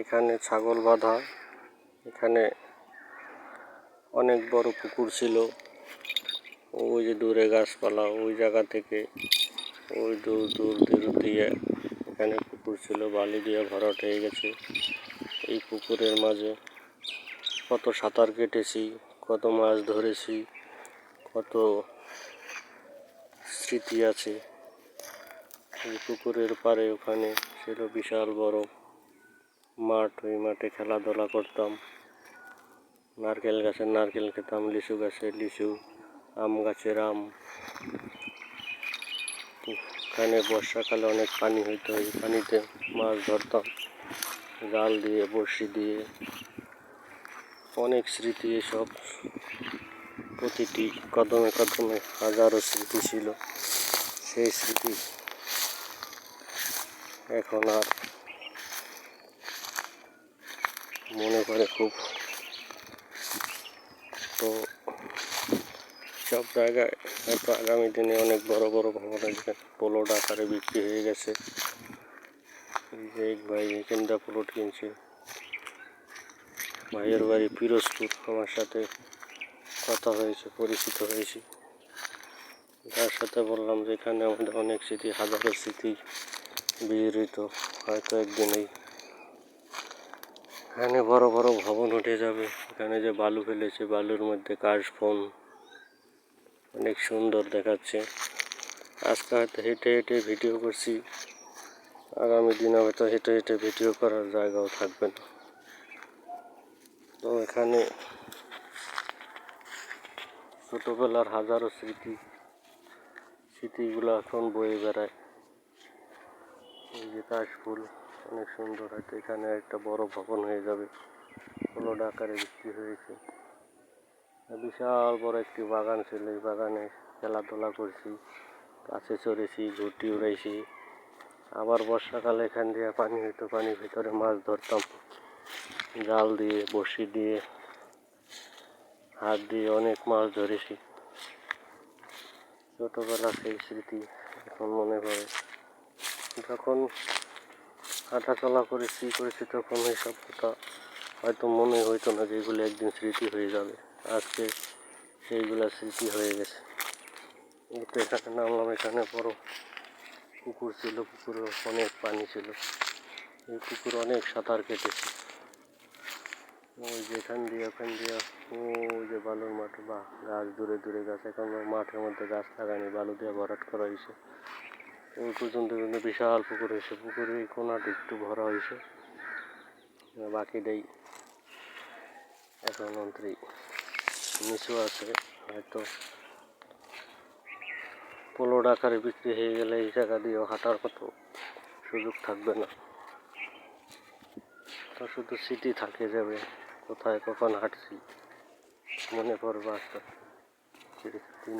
এখানে ছাগল বাঁধা। এখানে অনেক বড় পুকুর ছিল। ওই যে দূরে গাছপালা, ওই জায়গা থেকে ওই দূর দূর দূর দিয়ে এখানে পুকুর ছিল, বালি দিয়ে ভরাট হয়ে গেছে। এই পুকুরের মাঝে কত সাঁতার কেটেছি, কত মাছ ধরেছি, কত স্মৃতি আছে। এই পুকুরের পাড়ে ওখানে ছিল বিশাল বড় মাঠ, ওই মাঠে খেলাধুলা করতাম। নারকেল গাছের নারকেল খেতাম, লিচু গাছের লিচু, আম গাছের আম। এখানে বর্ষাকালে অনেক পানি হইতো, এই পানিতে মাছ ধরতাম, জাল দিয়ে, বড়শি দিয়ে। অনেক স্মৃতি এসব, প্রতিটি কদমে কদমে হাজারো স্মৃতি ছিল। সেই স্মৃতি এখন আর মনে করে খুব। তো সব জায়গায় হয়তো আগামী দিনে অনেক বড় বড় ভবন আসবে পোলোড আকারে বিক্রি হয়ে গেছে। যে ভাই এখানটা প্লট কিনছে। ভাইয়ের বাড়ি পিরোজপুর আমার সাথে কথা হয়েছে, পরিচিত হয়েছি। তার সাথে বললাম যে এখানে আমাদের অনেক স্মৃতি, হাজারো স্মৃতি বিজড়িত হয়তো একদিন এই এখানে বড় বড় ভবন উঠে যাবে। এখানে যে বালু ফেলেছে, বালুর মধ্যে কাশবন অনেক সুন্দর দেখাচ্ছে। আজকে হয়তো হেঁটে হেঁটে ভিডিও করছি। আগামী দিনে হয়তো হেঁটে হেঁটে ভিডিও করার জায়গাও থাকবে না। তো এখানে ছোটোবেলার হাজারো স্মৃতি, স্মৃতিগুলো এখন বয়ে বেড়ায়। এই যে কাশফুল অনেক সুন্দর হয়তো এখানে একটা বড় ভবন হয়ে যাবে। হলো আকারে বিক্রি হয়েছে। বিশাল বড় একটি বাগান ছিল। এই বাগানে খেলাধুলা করছি, গাছে চড়েছি ঘুরটি উড়াইছি আবার বর্ষাকালে এখান দিয়ে পানি হইতো, পানির ভিতরে মাছ ধরতাম। জাল দিয়ে বসি দিয়ে, হাত দিয়ে অনেক মাছ ধরেছি। ছোটোবেলা সেই স্মৃতি এখন মনে পড়ে। যখন হাঁটা চলা করেছি করেছি তখন এইসব কথা হয়তো মনে হইতো না যে এগুলো একদিন স্মৃতি হয়ে যাবে। আজকে সেইগুলো স্মৃতি হয়ে গেছে। তো এখানে নামলাম, এখানে বড় পুকুর ছিল, পুকুরে অনেক পানি ছিল। এই পুকুরে অনেক সাঁতার কেটেছি। ওই যে এখান দিয়ে, ওখান দিয়ে, ওই যে বালুর মাঠ বা গাছ দূরে দূরে গাছ, এখন মাঠের মধ্যে গাছ লাগানি, বালু দিয়ে ভরাট করা হয়েছে। ওই পর্যন্ত বিশাল পুকুর হয়েছে। পুকুরে এই কোনাটা একটু ভরা হয়েছে। বাকিটাই এখন অন্ত্রী নিচু আছে। হয়তো পোলোড আকারে বিক্রি হয়ে গেলে এই জায়গা দিয়েও হাঁটার কত সুযোগ থাকবে না। তো শুধু সিটি থাকে যাবে। কোথায় কখন হাঁটছি মনে পড়বে আস্তে তিন